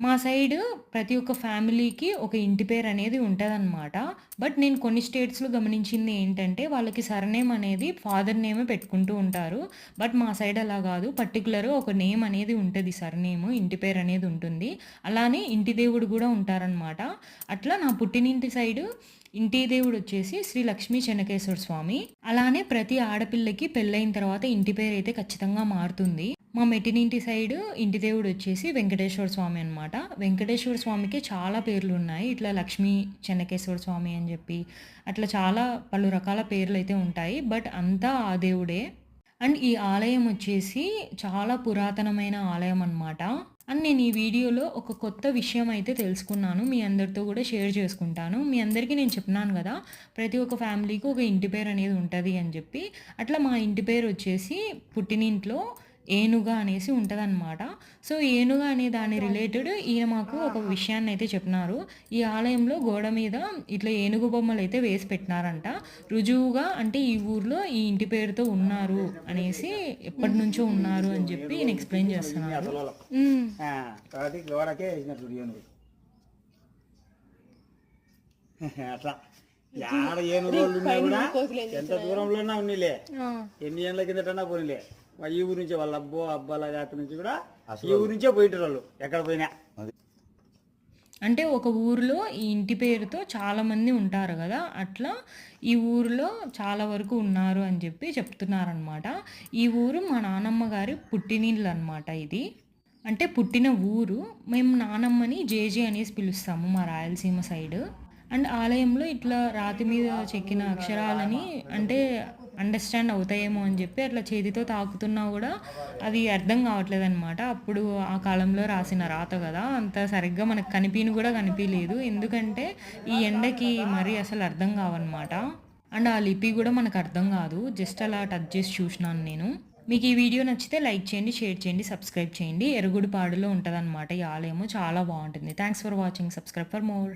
మా సైడ్ ప్రతి ఒక్క ఫ్యామిలీకి ఒక ఇంటి పేరు అనేది ఉంటదనమాట. బట్ నేను కొన్ని స్టేట్స్‌లో గమనించింది ఏంటంటే, వాళ్ళకి సర్‌నేమ్ అనేది ఫాదర్ నేమే పెట్టుకుంటూ ఉంటారు. బట్ మా సైడ్ అలా కాదు పర్టికులర్ ఒక నేమ్ అనేది ఉంటుంది సర్‌నేమ్. ఇంటి పేరు అనేది ఉంటుంది. అలానే ఇంటి దేవుడు కూడా ఉంటారనమాట. అట్లా నా పుట్టినింటి సైడు ఇంటి దేవుడు వచ్చేసి శ్రీ లక్ష్మీ చెన్నకేశ్వర స్వామి. అలానే ప్రతి ఆడపిల్లకి పెళ్ళైన తర్వాత ఇంటి పేరు అయితే ఖచ్చితంగా మారుతుంది. మా మెట్టినింటి సైడు ఇంటి దేవుడు వచ్చేసి వెంకటేశ్వర స్వామి అనమాట. వెంకటేశ్వర స్వామికి చాలా పేర్లు ఉన్నాయి ఇట్లా లక్ష్మీ చెన్నకేశ్వర స్వామి అని చెప్పి అట్లా చాలా పలు రకాల పేర్లయితే ఉంటాయి. బట్ అంతా ఆ దేవుడే. అండ్ ఈ ఆలయం వచ్చేసి చాలా పురాతనమైన ఆలయం అనమాట. అండ్ నేను ఈ వీడియోలో ఒక కొత్త విషయం అయితే తెలుసుకున్నాను. మీ అందరితో కూడా షేర్ చేసుకుంటాను. మీ అందరికీ నేను చెప్పినాను కదా ప్రతి ఒక్క ఫ్యామిలీకి ఒక ఇంటి పేరు అనేది ఉంటుంది అని చెప్పి అట్లా మా ఇంటి పేరు వచ్చేసి పుట్టినింట్లో ఏనుగ అనేసి ఉంటదనమాట. సో, ఏనుగ అనే దాని రిలేటెడ్ ఈయన మాకు ఒక విషయాన్నయితే చెప్పినారు. ఈ ఆలయంలో గోడ మీద ఇట్లా ఏనుగు బొమ్మలైతే వేసి పెట్టినారంట. రుజువుగా అంటే ఈ ఊర్లో ఈ ఇంటి పేరుతో ఉన్నారు అనేసి ఎప్పటినుంచో ఉన్నారు అని జెప్పి ఈయన ఎక్స్‌ప్లెయిన్ అట్లా ఏనుగు ఎంత దూరంలోనే ఉన్నిలే ఆ! ఎన్ని ఏళ్ళ కిందటన్నా పోనీలే ఈ ఊరు నుంచి వాళ్ళ అబ్బో అబ్బాల జాతి నుంచి కూడా ఈ ఊరు నుంచే పోయింటారు వాళ్ళు ఎక్కడ పోయినా అంటే ఒక ఊరిలో ఈ ఇంటి పేరుతో చాలామంది ఉంటారు గదా! అట్లా ఈ ఊరిలో చాలా వరకు ఉన్నారు అని జెప్పి చెప్తున్నారనమాట. ఈ ఊరు మా నానమ్మ గారి పుట్టినిల్లనమాట ఇది. అంటే పుట్టిన ఊరు. మేము నానమ్మని జేజే అనేసి పిలుస్తాము మా రాయలసీమ సైడు. అండ్ ఆలయంలో ఇట్లా రాతి మీద చెక్కిన అక్షరాలని అంటే అండర్‌స్టాండ్ అవుతాయేమో అని చెప్పి అట్లా చేతితో తాకుతున్నా కూడా అది అర్థం గావట్లేదనమాట. అప్పుడు ఆ కాలంలో రాసిన రాత కదా అంత సరిగ్గా మనకు కనిపిని కూడా కనిపించలేదు ఎందుకంటే ఈ ఎండకి మరి అసలు అర్థం కావన్నమాట అండ్ ఆ లిపి కూడా మనకు అర్థం కాదు జస్ట్ అలా టచ్ చేసి చూసినాను నేను. మీకు ఈ వీడియో నచ్చితే లైక్ చేయండి, షేర్ చేయండి, సబ్స్క్రైబ్ చేయండి. ఎరుగుడిపాడులో ఉంటుందన్నమాట ఈ ఆలయము. చాలా బాగుంటుంది thanks for watching. Subscribe for more.